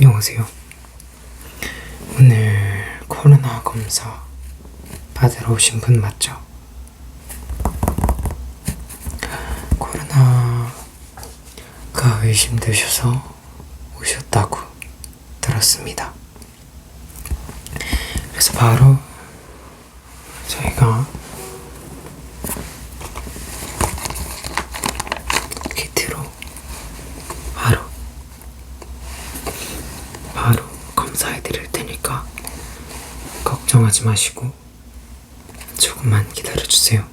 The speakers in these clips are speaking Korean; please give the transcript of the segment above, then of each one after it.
안녕하세요. 오늘 코로나 검사 받으러 오신 분 맞죠? 코로나가 의심되셔서 오셨다고 들었습니다. 그래서 바로 저희가 키트로 바로 바로 검사해 드릴 테니까 걱정 하지 마시고 조금만 기다려 주세요.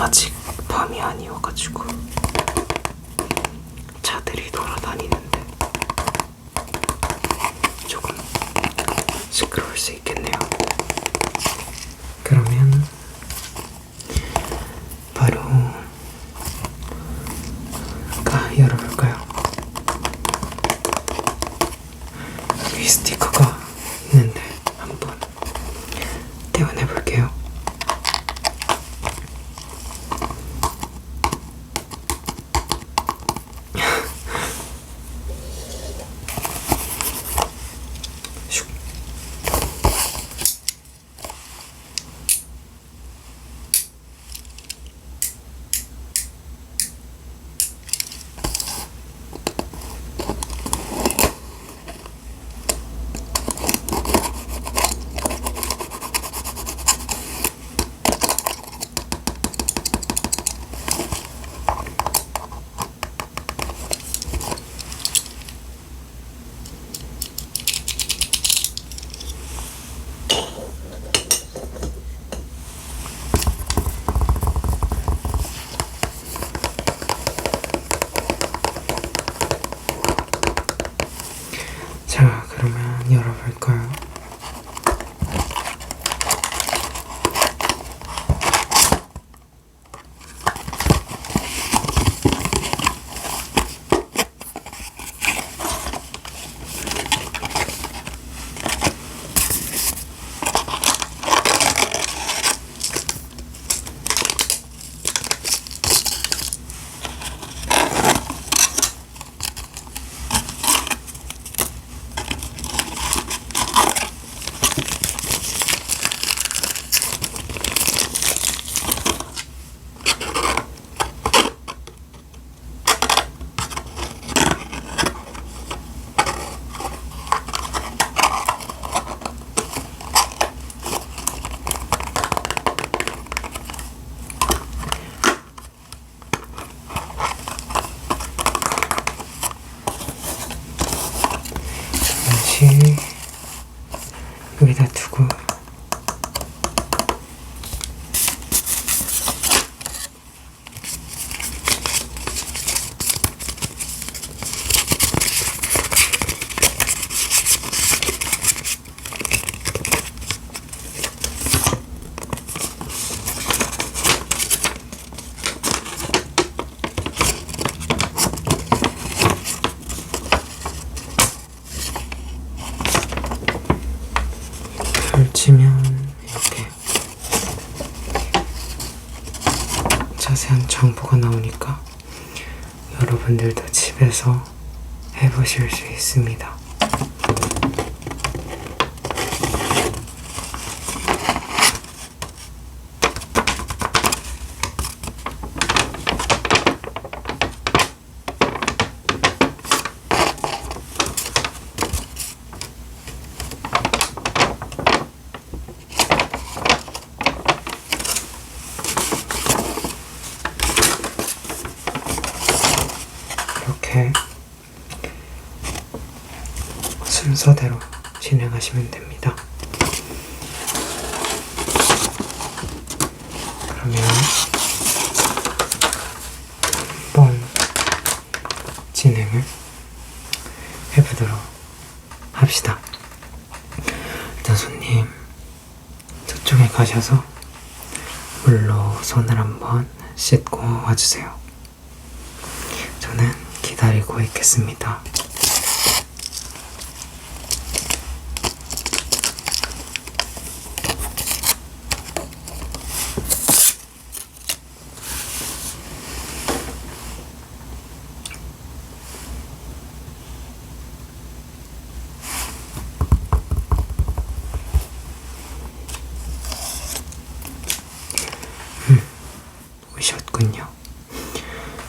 아직 밤이 아니어가지고 차들이 돌아다니는데 조금 시끄러울 수 있겠네요. you. 자세한 정보가 나오니까 여러분들도 집에서 해보실 수 있습니다. 이렇게 순서대로 진행하시면 됩니다. 그러면 한번 진행을 해보도록 합시다. 일단 손님 저쪽에 가셔서 물로 손을 한번 씻고 와주세요. 저는 기다리고 있겠습니다. 음, 오셨군요.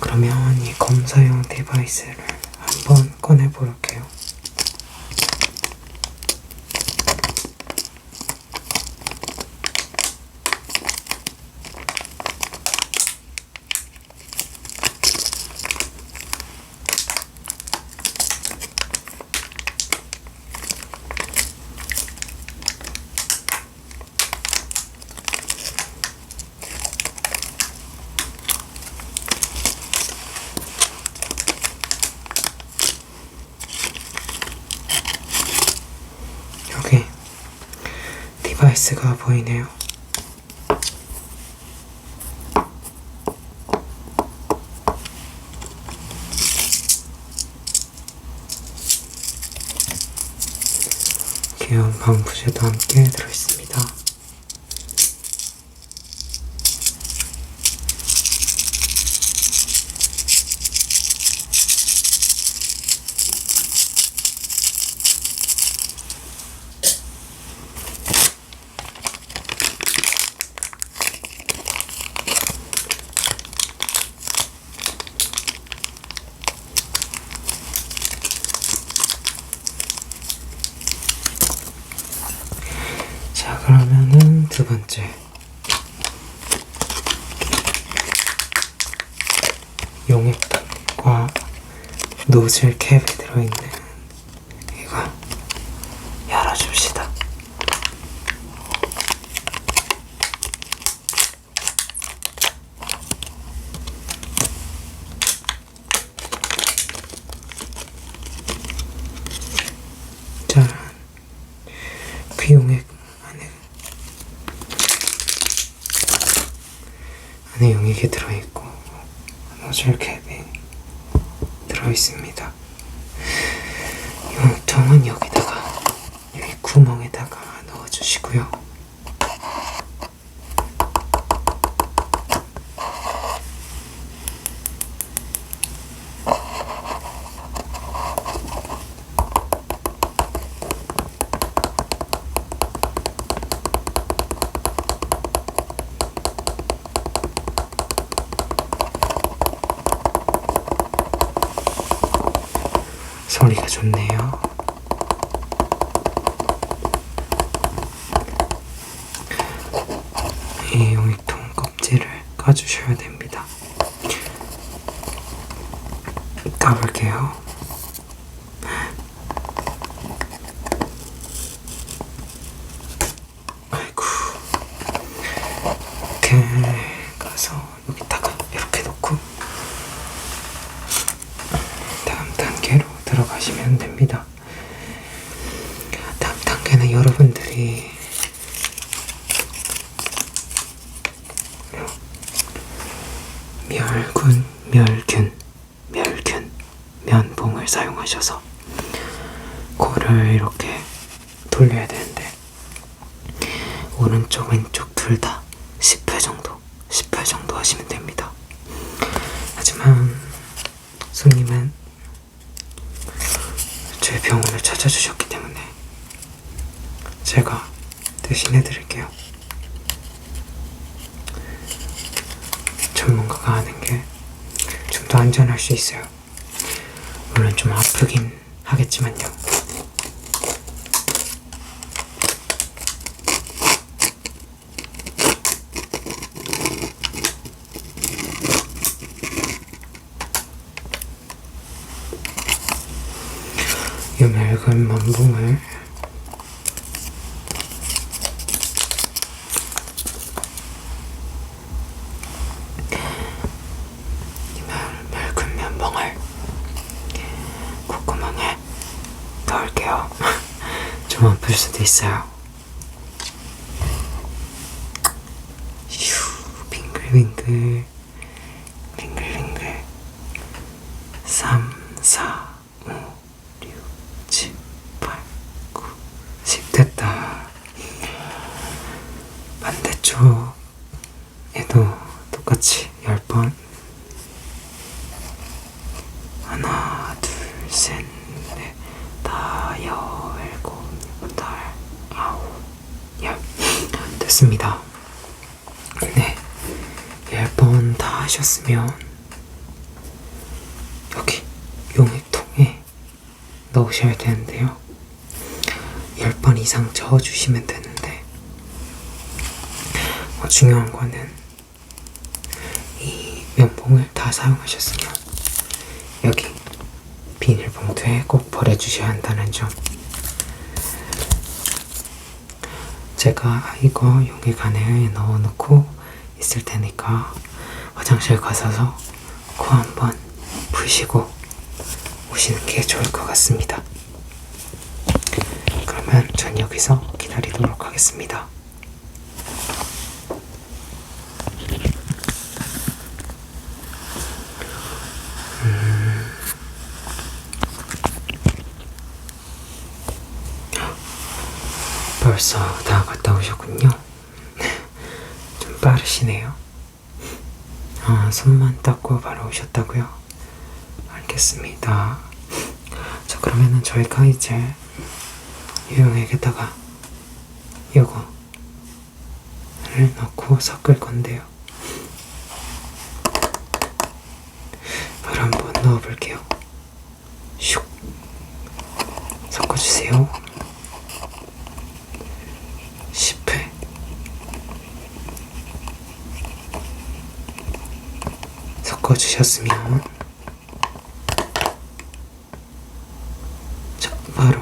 그러면 이 검사용 디바이스를 한번 꺼내 볼게요. 여기 디바이스가 보이네요. 귀여운 방부제도 함께 들어있습니다. 자, 그러면은 두 번째. 용액과 노즐 캡이 들어있는 이거 열어줍시다. 짠. 귀용액 안에 안에 용액이 들어있고 노즐 캡이 들어있습니다. 용통은 여기다가 여기 구멍에다가 넣어주시고요. 소리가 좋네요. 이 용액통 껍질을 까주셔야 됩니다. 까볼게요. 아이고. 이렇게 가서 여기다가 이렇게 놓고 다음 단계로 들어가시면 됩니다. 다음 단계는 여러분들이 멸군, 멸균, 멸균, 면봉을 사용하셔서 코를 이렇게 돌려야 되는데 오른쪽 왼쪽 둘 다 10회 정도 10회 달 정도 하시면 됩니다. 하지만 손님은 제 병원을 찾아주셨기 때문에 제가 대신해 드릴게요. 전문가가 하는 게 좀 더 안전할 수 있어요. 물론 좀 아프긴 하겠지만요. 이 맑은 만붕을 이 맑- 맑은 면봉을 콧구멍에 넣을게요. 좀 아플 수도 있어요. 휴, 빙글빙글, 빙글빙글. 3, 4, 5, 6, 7, 8, 9, 10 됐다. 반대쪽에도 똑같이 10번. 하나, 둘, 셋, 넷, 다, 여, 일곱, 여덟, 아홉, 열. 됐습니다. 네. 10번 다 하셨으면 여기 용액통에 넣으셔야 되는데요. 10번 이상 저어주시면 되는데 어, 중요한 거는 이 면봉을 다 사용하셨으면 여기 비닐봉투에 꼭 버려주셔야 한다는 점 제가 이거 용액 안에 넣어놓고 있을 테니까 화장실 가셔서 코 한번 푸시고 오시는 게 좋을 것 같습니다. 그러면 전 여기서 기다리도록 하겠습니다. 벌써 다 갔다 오셨군요. 좀 빠르시네요. 아, 손만 닦고 바로 오셨다고요? 알겠습니다. 자, 그러면은 저희가 이제 유용액에다가 요거를 넣고 섞을 건데요. 바로 한번 넣어볼게요. 슉. 섞어주세요. 10회. 섞어주셨으면 자, 바로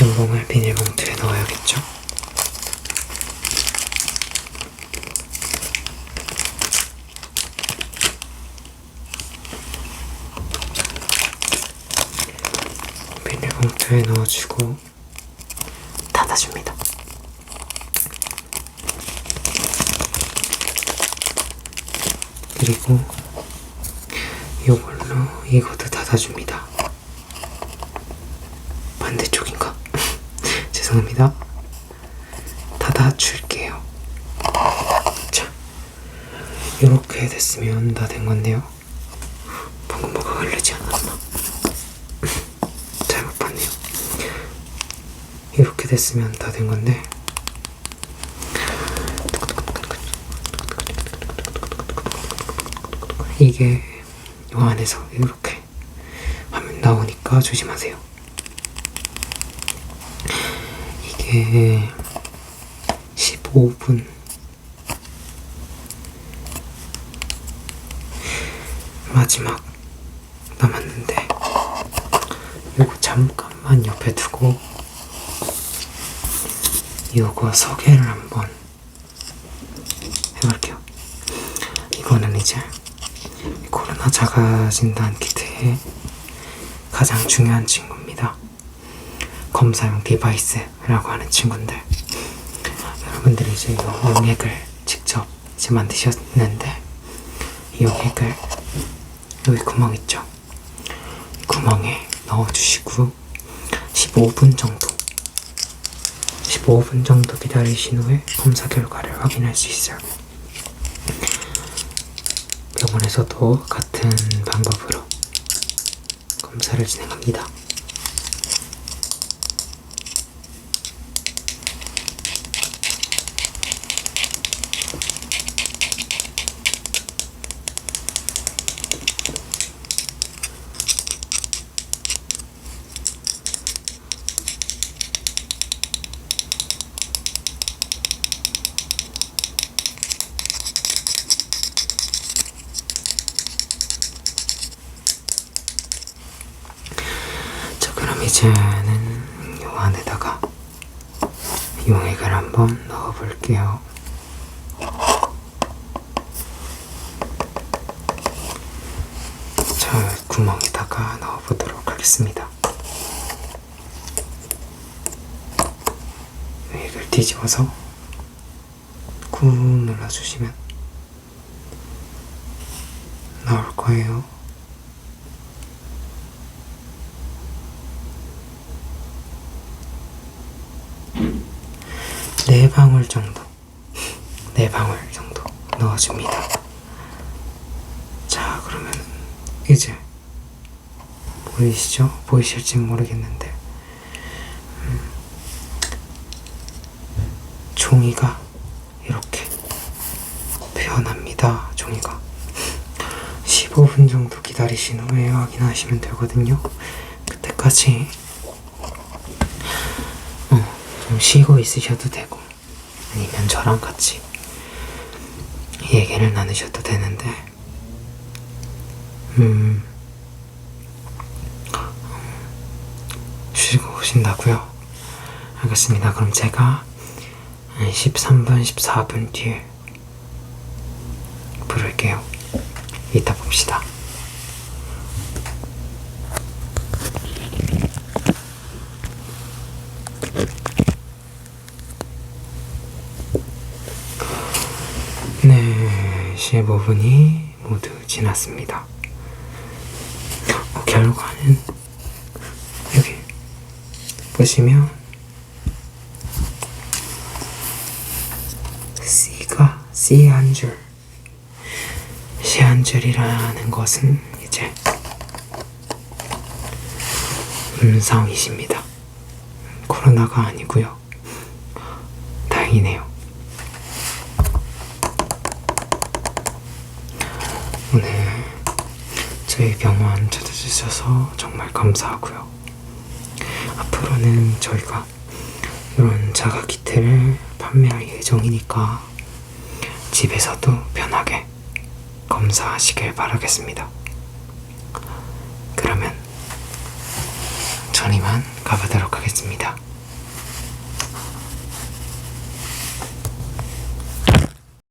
연봉을 비닐봉투에 넣어야겠죠? 비닐봉투에 넣어주고 닫아줍니다. 그리고 이걸로 이것도 닫아줍니다. 반대쪽인가? 죄송합니다. 닫아줄게요. 자, 이렇게 됐으면 다 된 건데요. 뭐가 흐르지 않았나? 잘못 봤네요. 이렇게 됐으면 다 된 건데. 이게 요 안에서 이렇게 화면 나오니까 조심하세요. 이게 15분 마지막 남았는데 요거 잠깐만 옆에 두고 요거 소개를 한번 해볼게요. 이거는 이제 코로나 자가 진단 키트의 가장 중요한 친구입니다. 검사용 디바이스라고 하는 친구인데 여러분들이 이제 이 용액을 직접 이제 만드셨는데 이 용액을 여기 구멍 있죠? 이 구멍에 넣어주시고 15분 정도 15분 정도 기다리신 후에 검사 결과를 확인할 수 있어요. 병원에서도 같은 방법으로 검사를 진행합니다. 자, 그럼 이제는 요 안에다가 용액을 한번 넣어볼게요. 자, 구멍에다가 넣어보도록 하겠습니다. 용액을 뒤집어서 꾹 눌러주시면 나올 거예요. 네 방울 정도, 네 방울 정도 넣어줍니다. 자, 그러면 이제 보이시죠? 보이실지 모르겠는데 음, 종이가 이렇게 표현합니다. 종이가 15분 정도 기다리신 후에 확인하시면 되거든요. 그때까지 어, 좀 쉬고 있으셔도 되고 아니면 저랑 같이 얘기를 나누셔도 되는데 음 쉬고 오신다고요? 알겠습니다. 그럼 제가 13분, 14분 뒤에 부를게요. 이따 봅시다. 네, 15분이 모두 지났습니다. 어, 결과는 여기 보시면 C가 C 한 줄, C 한 줄이라는 것은 이제 음성이십니다. 코로나가 아니고요. 다행이네요. 오늘 저희 병원 찾아주셔서 정말 감사하고요. 앞으로는 저희가 이런 자가 키트를 판매할 예정이니까 집에서도 편하게 검사하시길 바라겠습니다. 그러면 전 이만 가보도록 하겠습니다.